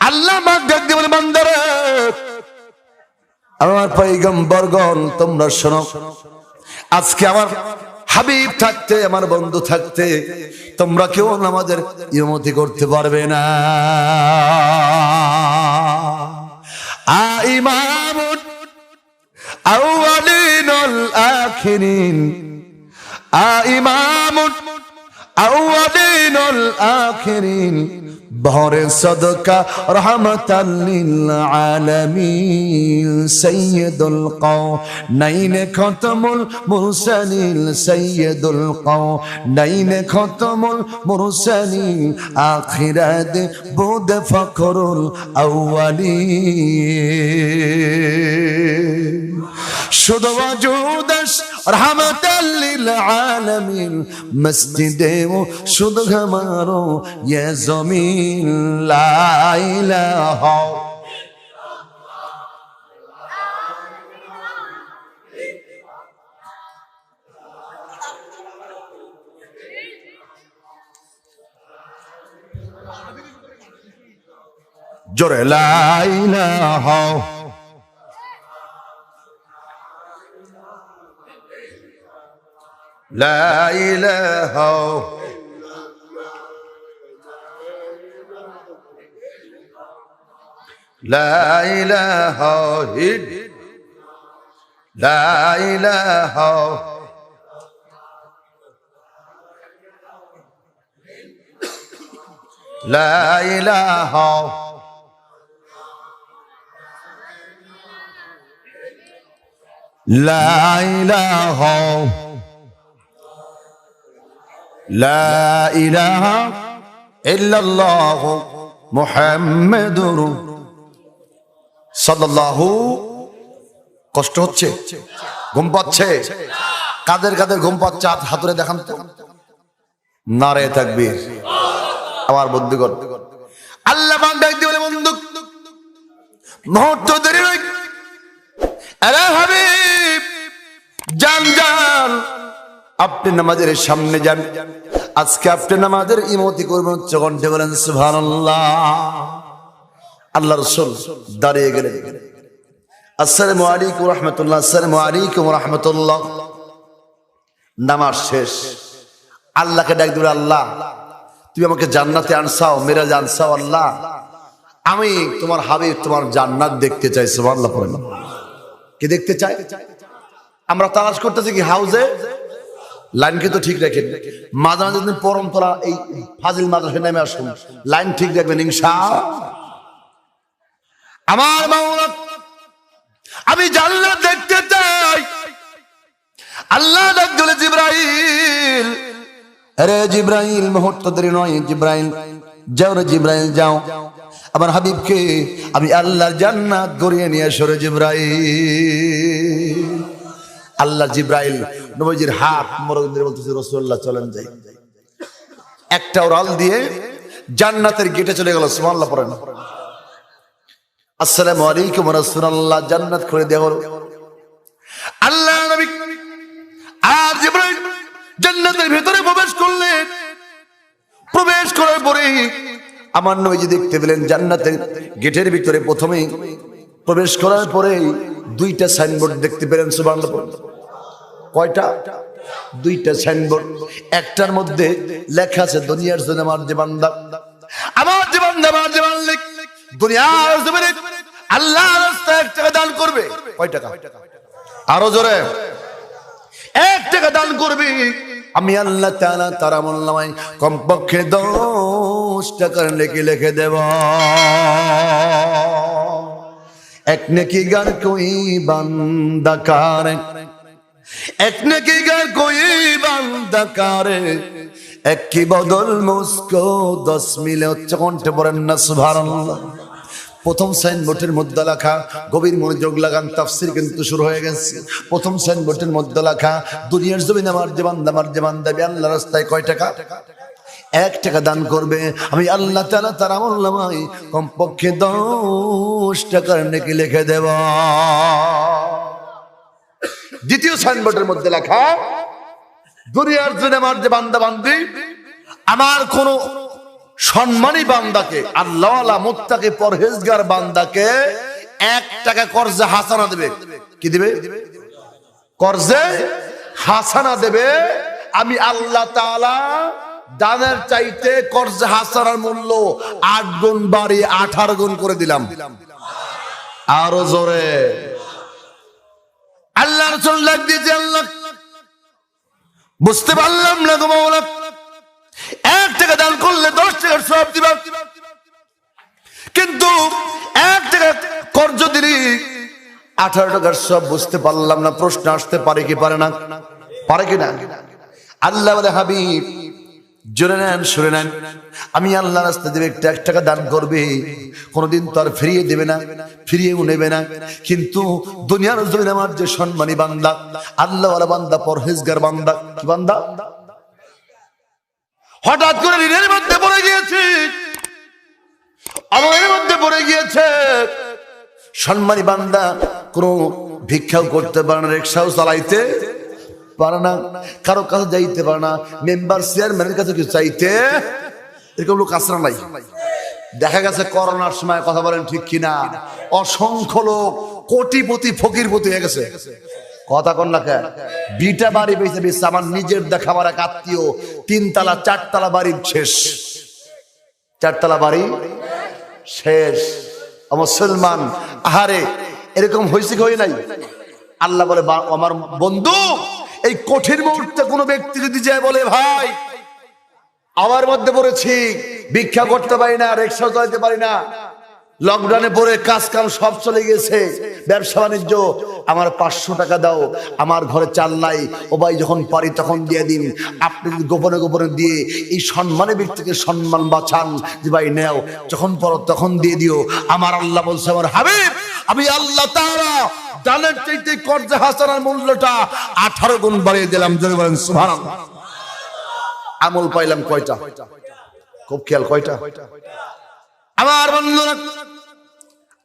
আল্লাহ মাক ডাক দিয়ে বলে বান্দারে। আমার পৈগম্বরগণ তোমরা শোনো। আজকে আমার হাবিব থাকতে, আমার বন্ধু থাকতে, তোমরা কেউ আমাদের ইমতি করতে পারবে না। ইমামুন আউয়ালিন আখিরিন। আ ভরে সদকা রহমতাল্লিল আলামিন সৈয়দুল কও নাইনে খতমুল মুরসালিন, সৈয়দুল কও নাইনে খতমুল মুরসালিন, আখিরাত বুদ ফখরুল আউয়ালিন। শুধু রহমতাল্লিল আলামিন মসজিদে ও শুধু হমারো ये জমিন লা ইলাহা জোরে লা ইলাহা لا إله لا إله إلا لا إله لا إله لا إله لا إله إلا الله محمد সাল্লাল্লাহু কষ্ট হচ্ছে ঘুম পাচ্ছে কাদের কাদের ঘুম পাচ্ছে হাত হাতুরে দেখান তো নারে থাকবি আমার বন্ধুগণ আল্লাহ পাক ডাক দিয়ে বলে বন্ধু মুহূর্ত দেরি নয় আরে হাবিব জান জান আপনি নামাজের সামনে যান। আজকে আপনি নামাজের ইমতি করবেন উচ্চ কণ্ঠে বলেন, সুবহানাল্লাহ। আল্লাহ রসুল দাঁড়িয়ে গেলেন। আসসালামু আলাইকুম রহমতুল্লাহ, আসসালামু আলাইকুম রহমতুল্লাহ। নামাজ শেষ। আল্লাহকে ডাক দিল, আল্লাহ, তুমি আমাকে জান্নাতে আনসাও মেরা জানসাও আল্লাহ। আমি তোমার হাবিব, তোমার জান্নাত দেখতে চাই, সুবহানাল্লাহ পড়েন কি দেখতে চাই আমরা তালাশ করতেছি কি হাউজে? লাইনকে তো ঠিক রাখেন মাঝে মাঝে যদি পরমতলা এই ফাজিল মাদ্রাসা নেমে আসুন, লাইন ঠিক রাখবেন ইনশা। আমার মাওলা আমি জান্নাত দেখতে চাই। আল্লাহ ডাক দিলে জিব্রাইল। আরে জিব্রাইল, মুহূর্ত দেরি নয়, জিব্রাইল। যাও রে জিব্রাইল, যাও। আমার হাবিবকে আমি আল্লাহর জান্নাত গড়িয়ে নিয়ে আসো রে জিব্রাইল। আল্লাহ জিব্রাইল নবীজির হাত মরদের বলতেছে রসুল্লাহ চলেন যাই। একটা ওরাল দিয়ে জান্নাতের গেটে চলে গেল, সুবহানাল্লাহ, পড়েন। আসসালামু আলাইকুম রাসূলুল্লাহ, জান্নাত করে দেওয়া হলো। আল্লাহ নবী আর জিব্রাইল জান্নাতের ভেতরে প্রবেশ করলেন। প্রবেশ করার পরে আমার নবীজি দেখতে পেলেন, জান্নাতের গেটের ভিতরে প্রথমেই প্রবেশ করার পরে দুইটা সাইনবোর্ড দেখতে পেলেন পড়েন। কয়টা? দুইটা সাইনবোর্ড। একটার মধ্যে লেখা আছে, দুনিয়ার জন্য আমার যে বান্দা আমার যে বান্দা আমার যে মালিক দুনিয়ার জমিনে আল্লাহ রাস্তায় এক টাকা দান করবে। কয় টাকা? আরও জোরে। এক টাকা দান করবি। আমি আল্লাহ তাআলা তার আমল নামায় কমপক্ষে দশ টাকার লেখে লিখে দেব। এক নেকি গান কই বান্দা কারে এক নেকি গান কই বান্দা কারে এক কি বদল মুস্কো দশ মিলে উচ্চ কণ্ঠে পড়েন না, সুবহানাল্লাহ। প্রথম সাইনবোর্ডের মধ্যে লেখা, গভীর মনোযোগ লাগান, তাফসির কিন্তু শুরু হয়ে গেছে। প্রথম সাইনবোর্ডের মধ্যে লেখা, দুনিয়ার জমিন আমার যে বান্দা, আমার যে বান্দা আল্লাহ রাস্তায় কয় টাকা? এক টাকা দান করবে। আমি আল্লাহ তালা তার আমল নামাই কমপক্ষে দশ টাকার নাকি লিখে দেব। দ্বিতীয় সাইনবোর্ডের মধ্যে লেখা, দুনিয়ার জন্য আমার যে বান্দা বান্দি আমার কোনো সম্মানী বান্দাকে আল্লাহ মুত্তাকে পরহেজগার বান্দাকে এক টাকা কর্জে হাসানা দেবে। কি দিবে? কর্জে হাসানা দেবে। আমি আল্লাহ তাআলা দানের চাইতে কর্জে হাসানার মূল্য আট গুণ বাড়ি আঠারো গুণ করে দিলাম। আরও জোরে। আল্লাহ রসুল দিয়েছে, আল্লাহ। বুঝতে পারলাম না গো মাওলা এক টাকা দান করলে দশ টাকার সব দিবা। কিন্তু এক টাকা কর্জ দিলি, আঠারো টাকার সব বুঝতে পারলাম না, প্রশ্ন আসতে পারে কি পারে না? পারে কি না? আল্লাহ হাবিব জোরে নেন, সরে নেন। আমি আল্লাহ রাস্তা দেবে একটা এক টাকা দান করবে, কোনোদিন তো আর ফিরিয়ে দেবে না, ফিরিয়েও নেবে না। কিন্তু দুনিয়ার জমিন আমার যে সম্মানী বান্দা আল্লাহ বান্দা, পরহেজগার বান্দা, কি বান্দা? হঠাৎ করে ঋণের মধ্যে পড়ে গিয়েছে আমার মধ্যে পড়ে গিয়েছে। সম্মানী বান্দা কোনো ভিক্ষাও করতে পারে না, রিক্সাও চালাইতে পারে না, কারও কাছে যাইতে পারে না মেম্বার চেয়ারম্যানের কাছে কিছু চাইতে এরকম লোক আসরা নাই? দেখা গেছে করোনার সময় কথা বলেন ঠিক কিনা? অসংখ্য লোক কোটিপতি, ফকিরপতি হয়ে গেছে। কথা কন না বিটা বাড়ি বেঁচে বেঁচে আমার নিজের দেখা আমার এক আত্মীয়, তিনতলা, চারতলা বাড়ি শেষ। চারতলা বাড়ি শেষ। মুসলমান, আহারে, এরকম হয়েছে কি হয় নাই? আল্লাহ বলে আমার বন্ধু এই কঠিন মুহূর্তে কোনো ব্যক্তি যদি যায় বলে, ভাই, আমার মধ্যে পড়েছি, ভিক্ষা করতে পারি না, রিক্সা চালাতে পারি না, লকডাউনে পরে কাজ কাম সব চলে গেছে, ব্যবসা বাণিজ্য, আমার পাঁচশো টাকা দাও, আমার ঘরে চাল নাই, ও ভাই যখন পারি তখন দিয়ে দিন। আপনি গোপনে গোপনে দিয়ে এই সম্মানের ব্যক্তিকে সম্মান বাঁচান, যে ভাই নেও, যখন পর তখন দিয়ে দিও। আমার আল্লাহ বলছে, আমার হাবিব, আমি আল্লাহ তাআলা দানের চাইতে কর্জে হাসানার মূল্যটা আঠারো গুণ বাড়িয়ে দিলাম যদি বলেন, সুবহানাল্লাহ। আমল পাইলাম কয়টা? খুব খেয়াল, কয়টা? আমার বন্ধুরা,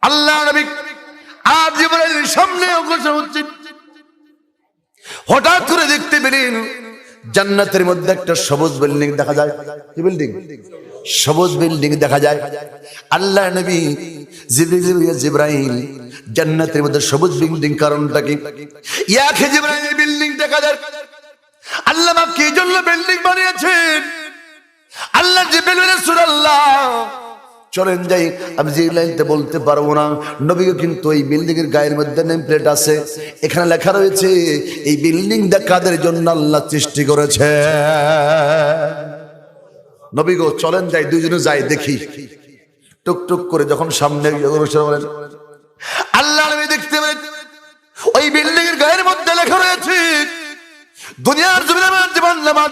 আল্লাহ নবী আজ জীবনের সামনে অগ্রসর হচ্ছে। হঠাৎ করে দেখতে পেলেন, জান্নাতের মধ্যে একটা সবুজ বিল্ডিং দেখা যায়। কি বিল্ডিং? সবুজ বিল্ডিং দেখা যায়। আল্লাহ নবী মধ্যে সবুজ বিল্ডিং কারণটা বিল্ডিং দেখা যায়। আল্লাহ কি জন্য বিল্ডিং বানিয়েছেন? আল্লাহ চলেন যাই, আমি যে লাইনতে বলতে পারব না। নবীকে কিন্তু এই বিল্ডিং এর গায়ের মধ্যে নেম প্লেট আছে। এখানে লেখা রয়েছে, এই বিল্ডিং কাদের জন্য আল্লাহ সৃষ্টি করেছে নবী গো, চলেন যাই, দুইজনে যাই, দেখি। টুক টুক করে যখন সামনে বলেন, আল্লাহ দেখতে পেলেন, ওই বিল্ডিং এর গায়ের মধ্যে লেখা রয়েছে, দুনিয়ার জমিনে আমার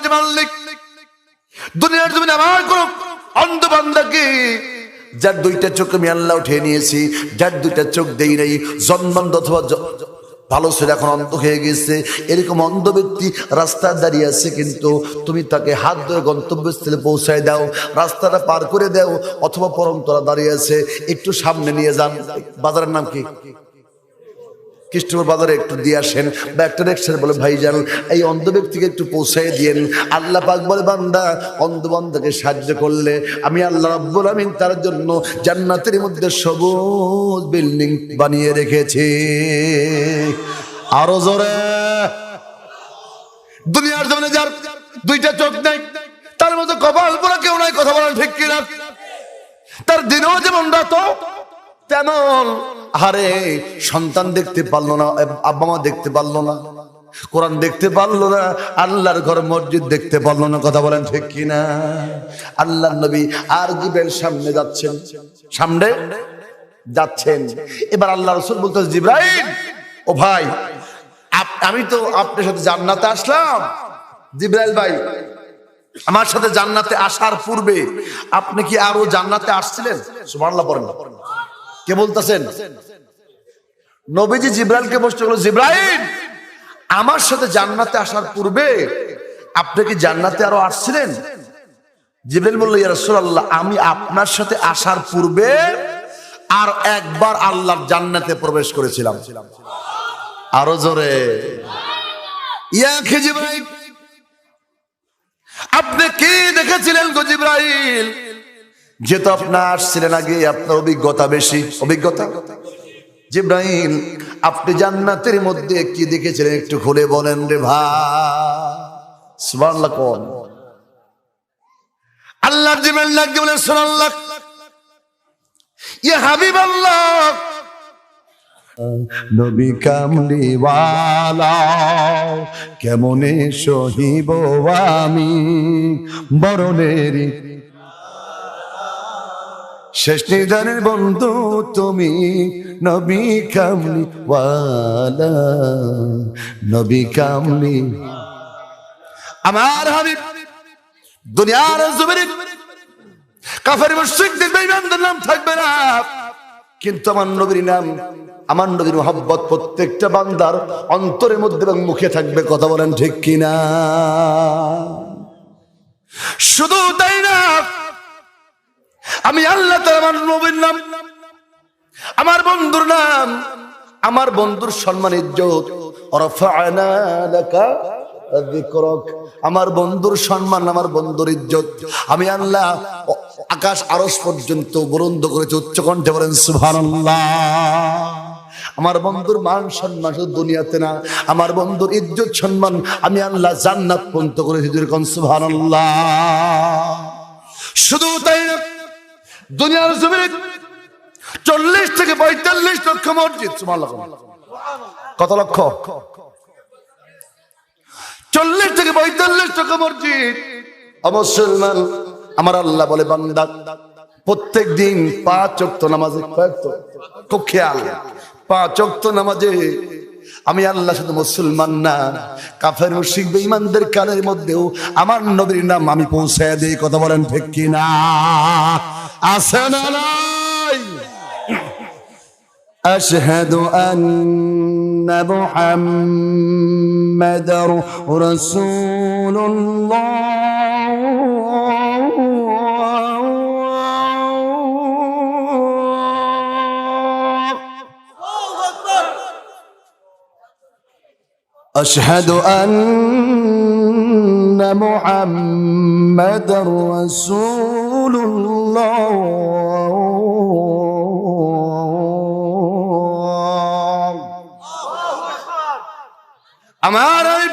দুনিয়ার জমিনে আমার কোন অন্ধ বান্দাকে যার দুইটা চোখ আমি আল্লাহ উঠে নিয়েছি, যার দুইটা চোখ দেই নাই, জন্মান্ধ অথবা ভালো ছেলে এখন অন্ধ হয়ে গেছে। এরকম অন্ধ ব্যক্তি রাস্তায় দাঁড়িয়ে আছে কিন্তু তুমি তাকে হাত ধরে গন্তব্যস্থলে পৌঁছায় দাও, রাস্তাটা পার করে দাও অথবা পরম তোরা দাঁড়িয়ে আছে। একটু সামনে নিয়ে যান। বাজারের নাম কি? কৃষ্ণপুর বাজারে একটু দিয়ে আসেন, বা একটা রিক্সার বলে, ভাই যান, এই অন্ধ ব্যক্তিকে একটু পৌঁছাই দিয়েন। আল্লাহ পাক বলে, বান্দা অন্ধ বান্দাকে সাহায্য করলে আমি আল্লাহ রাব্বুল আমিন তার জন্য জান্নাতের মধ্যে সবুজ বিল্ডিং বানিয়ে রেখেছি। আরও জোরে। দুনিয়ার জমিনে যার দুইটা চোখ নেই, তার মতো কপাল পরা কেউ নাই, কথা বলার ঠিক কিনা তার দিনও যেমন রাত, তেমন আরে সন্তান দেখতে পারল না আব্বা মা দেখতে পারল না, কোরআন দেখতে পারল না, আল্লাহর ঘর মসজিদ দেখতে পারল না, কথা বলেন ঠিক কিনা? আল্লাহ নবী আর জিবেল সামনে যাচ্ছেন। সামনে যাচ্ছেন। এবার আল্লাহ রসুল বলতে জিব্রাহিম ও ভাই আমি তো আপনার সাথে জান্নাতে আসলাম। জিব্রাইল ভাই, আমার সাথে জান্নাতে আসার পূর্বে আপনি কি আরও জান্নাতে আসছিলেন? সুবহানাল্লাহ পড়েন কে বলতেছেন? নবীজি জিব্রাইলকে বসতে বলল জিব্রাইল, আমার সাথে জান্নাতে আসার পূর্বে আপনি কি জান্নাতে আরও আসছিলেন? জিব্রাইল বলল, ইয়া রাসূলুল্লাহ, আমি আপনার সাথে আসার পূর্বে আর একবার আল্লাহর জান্নাতে প্রবেশ করেছিলাম। আরও জোরে। আপনি কি দেখেছিলেন গো জিব্রাইল? যেহেতু আপনার আসছিলেন আগে, আপনার অভিজ্ঞতা বেশি। অভিজ্ঞতা? জিব্রাহিম আপনি জান্নাতের মধ্যে কি দেখেছিলেন একটু খুলে বলেন রে ভাই। আল্লাহ বলে ইয়া কামলিওয়ালা, কেমনে সহিব আমি বরণের শেষ নিদানের বন্ধু তুমি, নবী কামলিওয়ালা নবী কামলি। আমার হাবিব, দুনিয়ার জমিনে কাফের মুশরিকদের বেঈমানদের নাম থাকবে না। কিন্তু আমার নবীর নাম, আমার নবীর মোহাব্বত প্রত্যেকটা বান্দার অন্তরের মধ্যে এবং মুখে থাকবে, কথা বলেন ঠিক কিনা? শুধু তাই না আমি আল্লাহ তাআলা আমার নবীর নাম। আমার বন্ধুর নাম, আমার বন্ধুর সম্মান ইজ্জত। আমার বন্ধুর সম্মান, আমার বন্ধুর ইজ্জত। আমি আল্লাহ আকাশ আরস পর্যন্ত বরুন্ধ করেছি, উচ্চ কণ্ঠে বলেন, সুবহানাল্লাহ। আমার বন্ধুর মান সম্মান শুধু দুনিয়াতে না, আমার বন্ধুর ইজ্জত সম্মান আমি আল্লাহ জান্নাত পর্যন্ত করেছি যেরকম সুবহানাল্লাহ। শুধু তাই না দুনিয়ার জমিনে চল্লিশ থেকে পঁয়তাল্লিশ লক্ষ মসজিদ কত লক্ষ? চল্লিশ থেকে পঁয়তাল্লিশ লক্ষ মসজিদ। অমুসলমান, আমার আল্লাহ বলে, বান্দা প্রত্যেক দিন পাঁচ অক্ত নামাজে কয়েকত খুব খেয়াল, পাঁচ অক্ত নামাজে আমি আল্লাহ শুধু মুসলমান না কাফের মুশরিক বেঈমানদের কানের মধ্যেও আমার নবীর নাম আমি পৌঁছায় দিই কথা বলেন ঠিক কিনা আছে না নাই أشهد أن محمد رسول الله أشهد أن محمد رسول الله আমার এই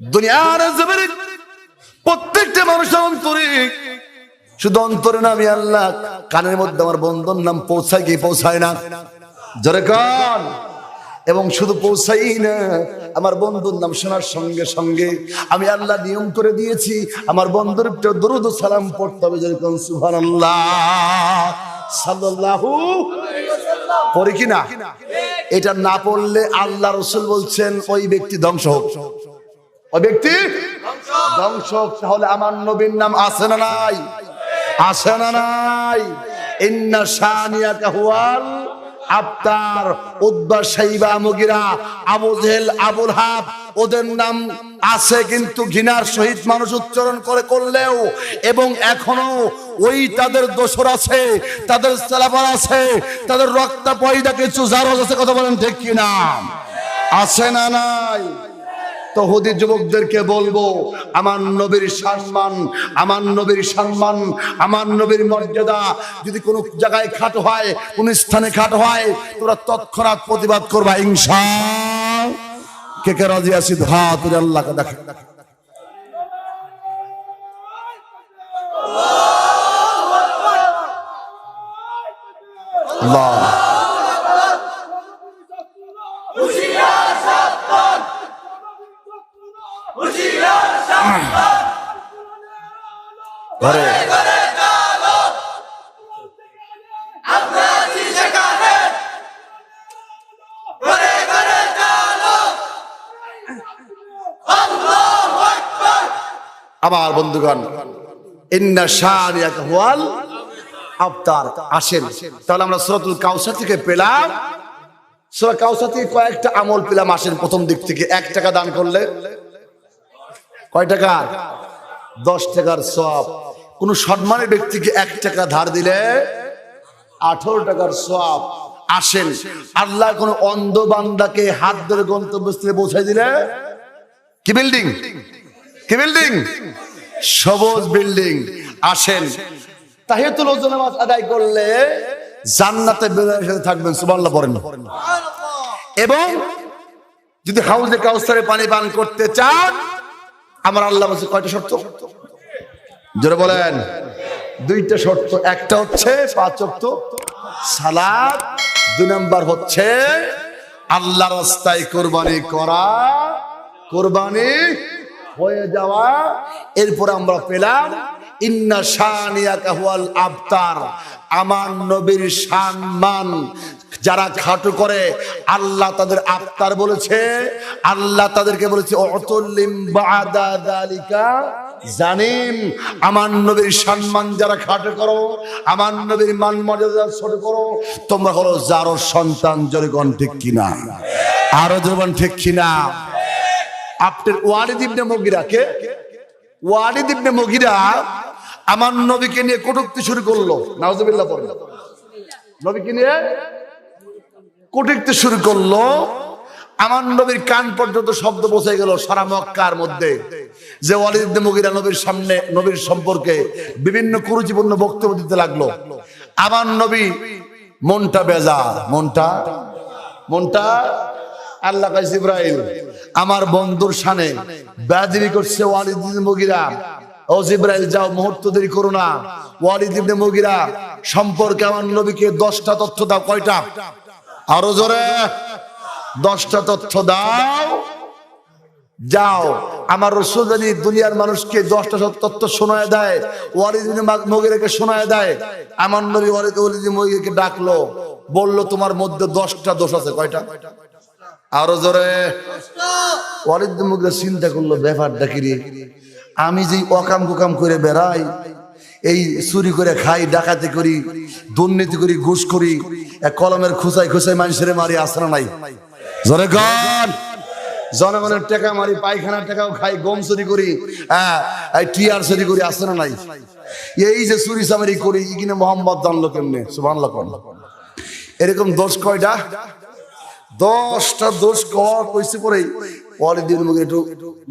দুনিয়ার জমিনে প্রত্যেকটা মানুষের অন্তরে শুধু অন্তরে না আমি আল্লাহ কানের মধ্যে আমার বন্ধন নাম পৌঁছায় কি পৌঁছায় না জোরে কান এবং শুধু পৌঁছাই না, আমার বন্ধুর নাম শোনার সঙ্গে সঙ্গে আমি আল্লাহ নিয়ম করে দিয়েছি, আমার বন্ধুর দরুদ সালাম পড়তে হবে যেরকম সুবহানাল্লাহ। সাল্লাল্লাহু পড়ি কি না? এটা না পড়লে আল্লাহ রসুল বলছেন, ওই ব্যক্তি ধ্বংস হোক। ওই ব্যক্তি ধ্বংস হোক, তাহলে আমার নবীর নাম আছে না নাই? আছে না নাই? ইন্না শানিয়াকা হুয়াল আবতার উদ্বা সাইবা মুগিরা, আবু আবুল হাব, ওদের নাম আছে কিন্তু ঘৃণার সহিত মানুষ উচ্চারণ করে করলেও এবং এখনও ওই তাদের দোসর আছে, তাদের সালাফার আছে, তাদের রক্তা পয়দা কিছু জারজ আছে কথা বলেন ঠিক কিনা? আছে না নাই? তহুদি যুবকদেরকে বলব, আমার নবীর সম্মান, আমার নবীর সম্মান, আমার নবীর মর্যাদা যদি কোনো জায়গায় খাটো হয়, কোন স্থানে খাটো হয়, তোরা তৎক্ষণাৎ প্রতিবাদ করবা, ইনশা কে কে রাজি আছি? ধা তুই আল্লাহকে দেখে। আল্লাহ ঘরে। আমার বন্ধুগণ হুয়াল আবতার। আসেন, তাহলে আমরা সূরাতুল কাউসার থেকে পেলাম। সূরা কাউসার থেকে কয়েকটা আমল পেলাম, আসেন প্রথম দিক থেকে। এক টাকা দান করলে কয় টাকা? দশ টাকার সব। কোন সম্মানের ব্যক্তিকে এক টাকা ধার দিলে আঠারো টাকার সব আসেন। আল্লাহ কোন অন্ধ বান্দাকে হাত ধরে গন্তব্যস্থলে পৌঁছাই দিলে? কি বিল্ডিং? কি বিল্ডিং? সবুজ বিল্ডিং আসেন। তাহিয়াতুল নামাজ আদায় করলে জান্নাতে বেলার সাথে থাকবেন সুবহানাল্লাহ পড়েন এবং যদি হাউজে কাউসারে পানি পান করতে চান আমার আল্লাহ বলছে, কয়টা শর্ত? জোরে বলেন। দুইটা শর্ত, একটা হচ্ছে পাঁচ সালাদ দুই নাম্বার হচ্ছে আল্লাহ রাস্তায় কোরবানি করা, কোরবানি হয়ে যাওয়া। এরপর আমরা পেলাম, ইন্না কাহুয়াল আবতার, আমার নবীর সম্মান যারা খাটু করে, আল্লাহ তাদের আবতার বলেছে, আল্লাহ তাদেরকে বলেছে জানিম। আমার নবীর সম্মান যারা খাটে করো, আমার নবীর মান মর্যাদা ছোট করো, তোমরা হলো যারো সন্তান, জনগণ ঠিক কিনা? আরও জনগণ ঠিক কিনা? আপনার ওয়ালিদ ইবনে মগিরা কে? ওয়ালিদ ইবনে মগিরা আমার নবীকে নিয়ে কটুক্তি শুরু করল। নাউজুবিল্লাহ পড়ল নবীকে নিয়ে কটুক্তি শুরু করল, আমার নবীর কান পর্যন্ত শব্দ পৌঁছে গেল সারা মক্কার মধ্যে। যে ওয়ালিদ মুগিরা নবীর সামনে, নবীর সম্পর্কে বিভিন্ন কুরুচিপূর্ণ বক্তব্য দিতে লাগল। আমার নবী, মনটা বেজা মনটা মনটা, আল্লাহ কাইস ইব্রাহিম আমার বন্ধুর সানে বেয়াদবি করছে ওয়ালিদ মুগিরা। ও জিব্রাইল, যাও, মুহূর্ত দেরি করো না। ওয়ালিদ মুগিরা সম্পর্কে আমার নবীকে দশটা তথ্য দাও, কয়টা? আরও জোরে। দশটা তথ্য দাও। যাও। আমার রসুল জানি দুনিয়ার মানুষকে দশটা তথ্য শোনায় দেয়, ওয়ালিদ ইবনে মাগ- শোনায় দেয়। আমার নবী ওয়ালিদ ওয়ালিদ ইবনে মুগিরাকে ডাকলো, বলল, তোমার মধ্যে দশটা দোষ আছে। কয়টা? আরও জোরে। ওয়ালিদ মুগিরা চিন্তা করল, ব্যাপারটা কি রে? আমি যে অকাম কুকাম করে বেড়াই এই চুরি করে খাই, ডাকাতি করি, দুর্নীতি করি, ঘুষ করি, এক কলমের খুচাই খুচাই মানুষের মারি আসরা নাই। জনগণের টাকা মারি, পায়খানার টাকাও খাই, গম চুরি করি হ্যাঁ টিয়ার চুরি করি আসে না নাই। এই যে চুরি চামারি করি ইকিনে মোহাম্মদ জানলো কেমনে? সুবান এরকম দোষ কয়টা? দশটা দোষ কওয়ার কইছে পরে মুখে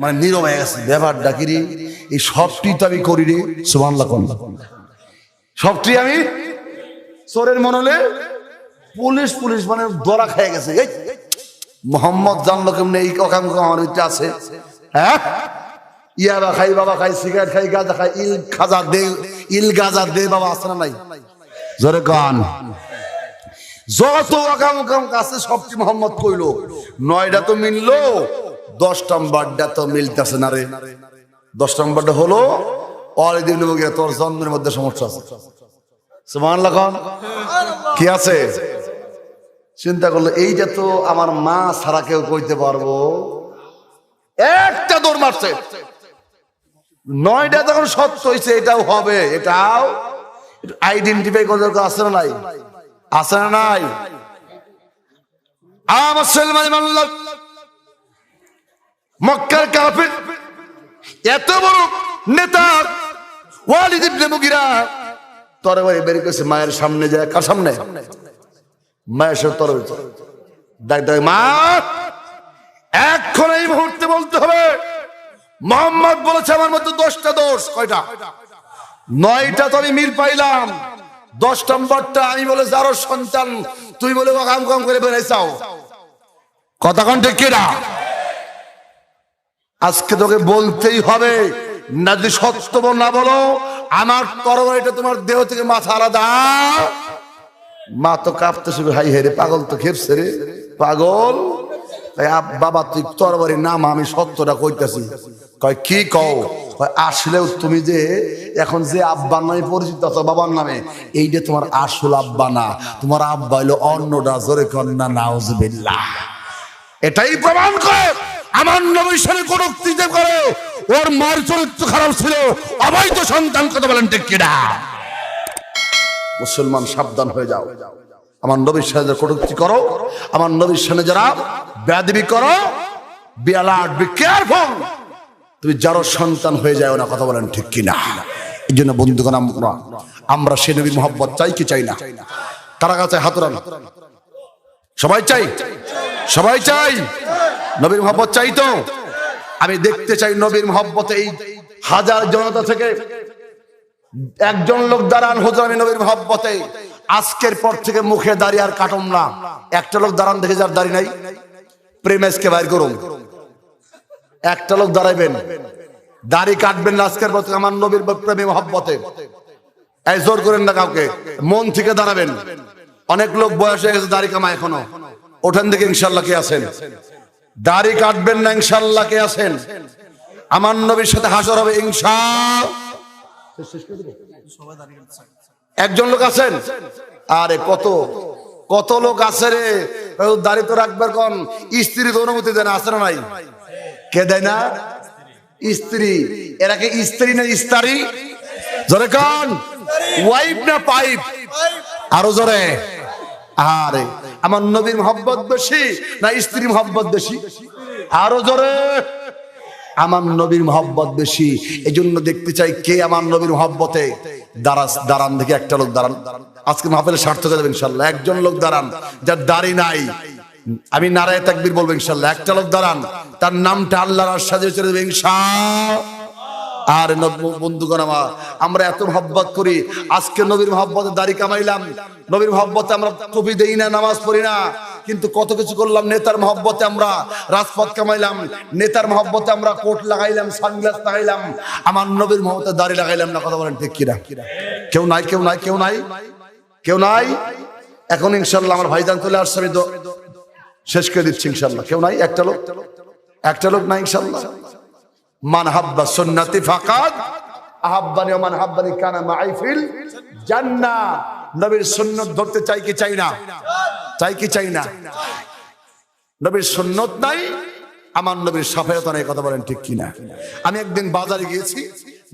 মানে হয়ে গেছে, ব্যাপার ডাকিরি। এই সবটি তো আমি করি রে সবটি আমি চোরের মনলে পুলিশ পুলিশ মানে দরা গেছে। মোহাম্মদ জানলো কেমনে এই অকাম আমার আছে? হ্যাঁ? ইয়াবা খাই, বাবা খাই, সিগারেট খাই, গাঁজা খাই, ইল খাজা দে, ইল গাজা দে, বাবা, আছে না নাই? জোরে গান যত অকাম কাম কাছে সবটি মোহাম্মদ কইলো, নয়টা তো মিললো। দশ নম্বরটা তো মিলতেছে না রে। দশ নম্বরটা হলো মুগিয়া তোর জন্মের মধ্যে সমস্যা আছে। সুবহানাল্লাহ খান কি আছে? চিন্তা করল এইটা তো আমার মা ছাড়া কেউ কইতে পারব। একটা দৌড় মারছে। নয়টা যখন সত্য হয়েছে এটাও হবে, এটাও। আইডেন্টিফাই করার আছে না নাই? আছে না নাই? আমার মক্কার কাফির। এত বড় নেতা ওয়ালিদ ইবনে মুগিরা তরবারি বের করেছে মায়ের সামনে যায় কার সামনে? মায়ের সাথে তরবারি দেখ মা! এখন এই মুহূর্তে বলতে হবে, মোহাম্মদ বলেছে আমার মধ্যে দশটা দোষ। কয়টা? নয়টা তো আমি মিল পাইলাম। দশ নম্বরটা আমি বলে, যারো সন্তান তুই বলে কাম কাম করে বেড়াইছাও। কথা কন কিনা? আজকে তোকে বলতেই হবে, না যদি সত্য না বলো, আমার তরবারিটা তোমার দেহ থেকে মাথা আলাদা। মা তো কাঁপতে শুরু হাই হেরে পাগল তো খেপছে রে, পাগল? বাবা, তুই তরবারি নাম আমি সত্যটা কইতাছি। কয়, কি কও? আসলেও তুমি যে এখন যে আব্বার নামে পরিচিত আছো বাবার নামে, এইটা তোমার আসল আব্বা না। তোমার আব্বা হইল অন্যটা জোরে কন্যা, নাউজবিল্লাহ। এটাই প্রমাণ করে। আমার নবীর সাথে কটুক্তিতে করে। ওর মার চরিত্র খারাপ ছিল। অবৈধ সন্তান, কথা বলেন কিনা? মুসলমান, সাবধান হয়ে যাও। আমার নবীর সাথে কটুক্তি করো, আমার নবীর সামনে যারা ব্যাদবি করো বি অ্যালার্ট বি কেয়ারফুল তুমি যারো সন্তান হয়ে যাও না, কথা বলেন ঠিক কিনা? এই জন্য বন্ধুগণ, আমরা আমরা সে নবীর মোহাম্মত চাই কি চাই না? তারা কাছে হাতুরান সবাই চাই? সবাই চাই? নবীর মোহাম্মত চাই তো? আমি দেখতে চাই নবীর মোহাম্মতে এই হাজার জনতা থেকে একজন লোক দাঁড়ান হুজুর, আমি নবীর মহব্বতে। আজকের পর থেকে মুখে দাঁড়িয়ে আর কাটুম না। একটা লোক দাঁড়ান দেখে যার দাড়ি নাই। প্রেমেসকে বাইর করুন। একটা লোক দাঁড়াইবেন। দাড়ি কাটবেন না আজকের পর থেকে আমার নবীর প্রেমে মহব্বতে। এই জোর করেন না কাউকে। মন থেকে দাঁড়াবেন। অনেক লোক বয়স হয়ে গেছে, দাড়ি কামা এখনও। ওঠান থেকে ইনশাল্লাহ কে আছেন। দাড়ি কাটবেন না ইনশাল্লাহ কে আছেন? আমার নবীর সাথে হাসর হবে ইনশা একজন লোক আছেন? আরে, কত? কত লোক আছে রে? দাড়ি তো রাখবার কোন স্ত্রী তো অনুমতি দেয় না, আছে না নাই? কে দেয় না? স্ত্রী। এরা কি স্ত্রী না স্ত্রী জোরে কন। ওয়াইফ না পাইপ? আরও জোরে। আরে আমার নবীর মহব্বত বেশি না স্ত্রী মহব্বত বেশি? আরও জোরে। আমার নবীর মহব্বত বেশি। এই জন্য দেখতে চাই কে আমার নবীর মহব্বতে। দাঁড়াস দাঁড়ান দেখে একটা লোক দাঁড়ান। আজকে মাহফিলের সার্থক হয়ে যাবে ইনশাল্লাহ। একজন লোক দাঁড়ান যার দাড়ি নাই। আমি নারায় তাকবীর বলব ইনশাল্লাহ। একটা লোক দাঁড়ান, তার নামটা আল্লাহর সাজে চলে দেবে ইনশা আর বন্ধুগণ আমার, আমরা এত মহব্বত করি। আজকে নবীর মহব্বতে দাড়ি কামাইলাম। নবীর মহব্বতে আমরা টুপি দেই না, নামাজ পড়ি না। কিন্তু কত কিছু করলাম, নেতার মহব্বতে আমরা রাজপথ কামাইলাম। নেতার মহব্বতে আমরা কোট লাগাইলাম, সানগ্লাস লাগাইলাম। আমার নবীর মহব্বতে দাড়ি লাগাইলাম না, কথা বলেন ঠিক কিনা? কেউ নাই কেউ নাই কেউ নাই কেউ নাই। এখন ইনশাল্লাহ আমার ভাইজান চলে আসছে, আমি শেষ করে দিচ্ছি ইনশাল্লাহ। কেউ নাই? একটা লোক? একটা লোক নাই ইনশাল্লাহ। মান হাব্বা সুন্নতি ফাকাদ, আহাব্বানি মান হাব্বানি কানা মাইফিল জান্না নবীর সুন্নত ধরতে চাই কি চাই না? চাই কি চাই না? নবীর সুন্নত নাই, আমার নবীর সাফায়ত নাই, কথা বলেন ঠিক কিনা? আমি একদিন বাজারে গিয়েছি